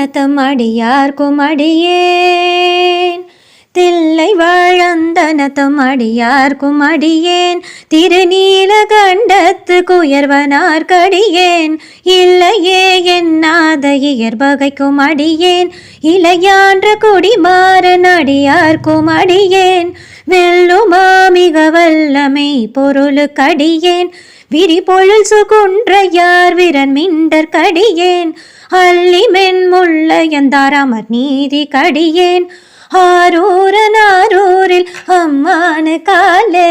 அந்தனத்தம் அடியார்க்கும் அடியேன் தில்லை வாழந்தனத்தம் அடியார்க்கும் அடியேன் திருநீல கண்டத்து குயர்வனார்கடியேன் இல்லையே என்னாத இயற்பகைக்கும் அடியேன் இளையான்ற குடிமாறன் அடியார்க்கும் அடியேன் வெல்லுமா மிக வல்லமை பொருளுக்கடியேன் விரிபொழில் சுகுன்றையார் விரன் மிண்டர் கடியேன். உள்ள எந்தாராமர் நீதி கடியேன். ஆரூரன் ஆரூரில் அம்மானு காலே.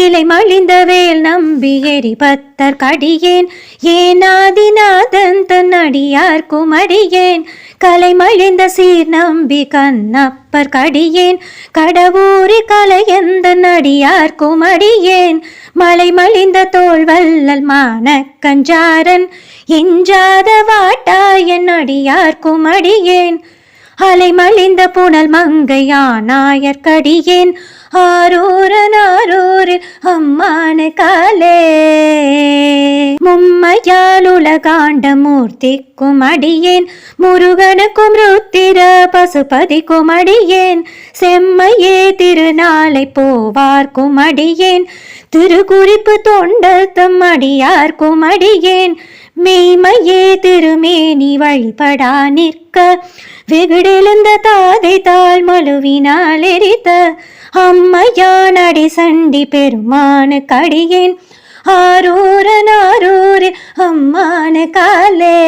இலை மழிந்த வேல் நம்பி எரி பத்தர் கடியேன். ஏனாதிநாதன் தன் அடியார்க்கும் அடியேன் கலை மழிந்த சீர் நம்பி கண்ணப்பர் கடியேன். கடவுரி கலையந்த நடியார்க்கும் அடியேன் மலை மழிந்த தோல் வல்லல் மான கஞ்சாரன் எஞ்சாத வாட்டாயன் அடியார்க்கும் அடியேன் அலை மலிந்த புனல் மங்கையானாயர் கடியேன். ஆரூரன் ஆரூரில் அம்மானு காலே. மும்மையால் உலகாண்ட மூர்த்திக்கும் அடியேன். முருகனுக்கும் ருத்திர பசுபதிக்கும் அடியேன். செம்மையே திருநாளை போவார்க்கும் அடியேன். திருக்குறிப்பு தொண்டத்தம் அடியார்க்கும் அடியேன். மெய்மையே திருமேனி வழிபடா நிற்க. வெகுடெழுந்த தாதை தாழ் மழுவினால் எரித்த. அம்மையான் அடி சண்டி பெருமானு கடியேன். ஆரூரன் ஆரூர் அம்மான காலே.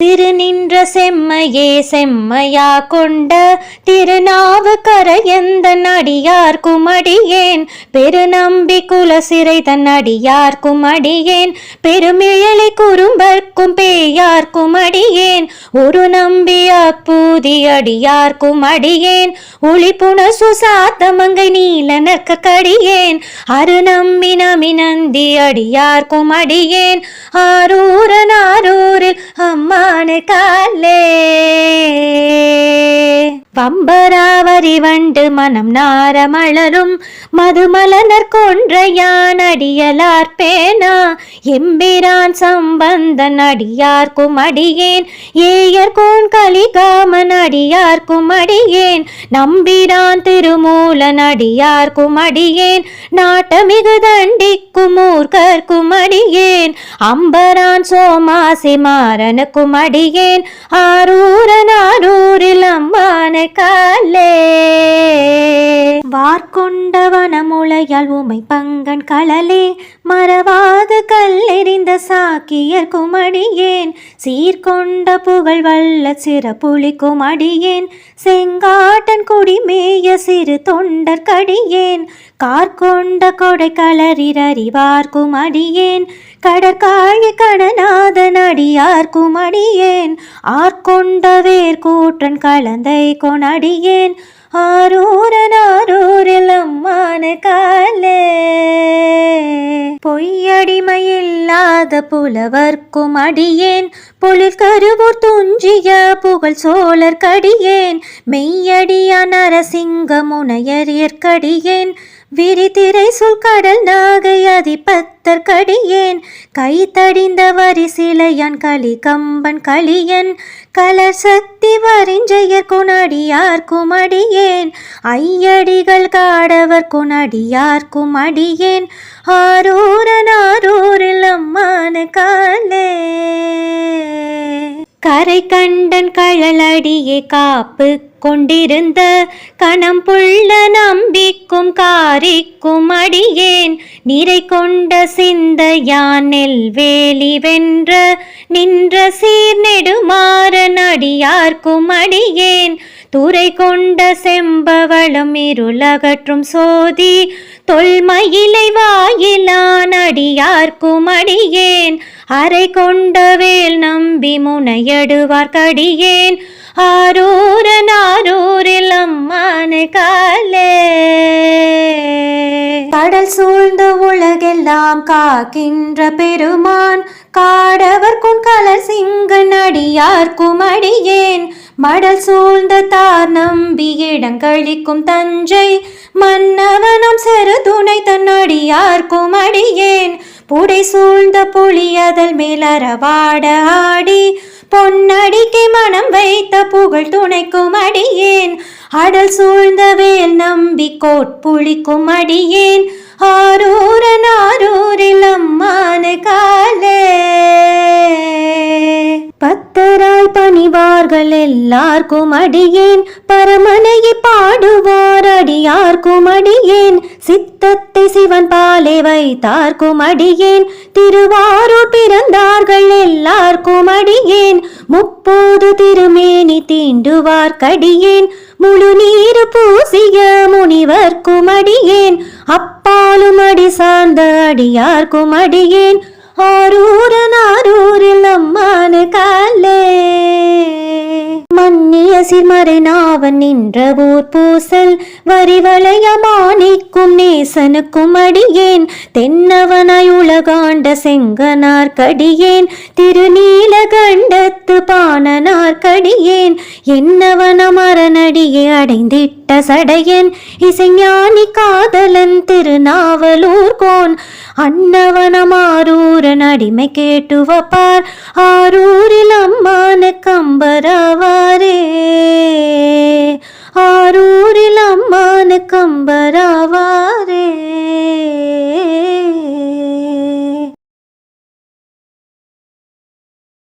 திரு நின்ற செம்மையே செம்மையா கொண்ட திருநாவுக்கரையந்த அடியார்க்கும் குமடியேன். பெருநம்பி குலசிறை தன் அடியார் குமடியேன். பெருமிழலை குறும்பர்க்கும் பேயார் குமடியேன். ஒரு நம்பி அப்பூதி அடியார் குமடியேன். ஒளிப்புண சுசாத்தமங்கை நீலனற்க கடியேன். அரு நம்பி நமி நந்தி அடியார் குமடியேன். ஆரூரன் ஆரூரில் அம்மா அம்மான காலே. பம்பராவரி வண்டு மனம் நாரமலரும் மதுமலனர் கொன்றையான் அடியலார் பேனா. எம்பிரான் சம்பந்தன் அடியார்க்கும் அடியேன் ஏயர்கோன் கலிகாமன் அடியார்க்கும் அடியேன் நம்பிரான் திருமூலன் அடியார்க்கும் அடியேன் நாட்டமிகு தண்டிக்கும் மூர்க்கர்க்கும் அடியேன் அம்பரான் சோமாசி மாறனுக்கும் அடியேன் ஆரூரன் ஆரூரில் அம்மான காலே வார்கொண்டவன முளையால் உமை பங்கன் களலே மறவாது கல்லெறிந்த சாக்கியர் குமடியேன். சீர்கொண்ட புகழ் வல்ல சிறப்புலி குமடியேன். செங்காட்டன் குடிமேய சிறு தொண்டர் கடியேன். கார்கொண்ட கொடை களரிரறிவார்க்கும் அடியேன் கடற்காழி கடநாதன் அடியார்க்கும் அடியேன் ஆர்கொண்டவேர் கூற்றன் கலந்தை கொணடியேன். ஆரூரன் ஆரூரில் அம்மான காலே. பொய்யடிமையில்லாத புலவர்க்கும் அடியேன். பொழில் கருவூர் துஞ்சிய புகழ் சோழர் கடியேன். மெய்யடிய நரசிங்க முனையர் ஏற்கடியேன். விரிதிரை சொல் கடல் நாகை அதிபத்தர் கடியேன். கை தடிந்த வரிசிலையான் களி கம்பன் களியன். கலர் சக்தி வரிஞ்செயர் குணடியார் குமடியேன். ஐயடிகள் காடவர் குணடியார் குமடியேன். ஆரூரன் ஆரூரில் அம்மான காலே. கரை கண்டன் கழலடியே காப்பு கொண்டிருந்த கணம் புள்ள நம்பிக்கும் காரிக்கும் அடியேன். நிறை கொண்ட சிந்த யான் நெல்வேலி வென்ற நின்ற சீர் நெடுமாறன் அடியார்க்கும் அடியேன். துறை கொண்ட செம்பவளம் இருளகற்றும் சோதி தொல்மயிலை வாயிலான் அடியார்க்கும் அடியேன். அறை கொண்ட வேல் நம்பி முனையடுவார்க்கடியேன். ஆரூரன் ஆரூரில் அம்மான காலே. கடல் சூழ்ந்த உலகெல்லாம் காக்கின்ற பெருமான் காடவர்க்கும் கலர் சிங்க நடியார்க்கும் அடியேன் மடல் சூழ்ந்த தார் நம்பி இடங்களிக்கும் தஞ்சை மன்னவனம் சிறு துணை தன்னடியார்க்கும் அடியேன் புடை சூழ்ந்த புலியதல் மேலறவாட ஆடி பொன்னடிக்கு மனம் வைத்த புகழ் துணைக்கும் அடியேன். அடல் சூழ்ந்த வேல் நம்பி கோட்புளிக்கும் அடியேன். ஆரூரன் ஆரூரில் அம்மான காலே. பத்தராய் பணிவார்கள் எல்லார்க்கும் அடியேன். பரமனையை பாடுவார் அடியார்க்கும் அடியேன். சித்தத்தை சிவன் பாலே வைத்தார்க்கும் அடியேன். திருவாரூர் பிறந்த பார்க்கும் அடியேன். முப்போது திருமேனி தீண்டுவார் கடியேன். முழு நீர் பூசிய முனிவர் குமடியேன் அப்பாலும் அடி சார்ந்த அடியார் குமடியேன் ஆரூரன் ஆரூரில் அம்மான காலே. மன்னிய சிறுமறை நாவன் நின்ற ஊர் பூசல். வரிவளையமானிக்கும் நேசனுக்கும் அடியேன். தென்னவனாய் உலகாண்ட செங்கனார் கடியேன். திருநீலகண்டத்து பாணனார் கடியேன். என்னவன மரணடியை அடைந்திட்ட இட்ட சடையன் இசைஞானி காதலன் திருநாவலூர் கோன் அன்னவனமாரூரன் அடிமை கேட்டுவப்பார் ஆரூரில் அம்மான கம்பராவாரே. ஆரூரில் அம்மான கம்பரா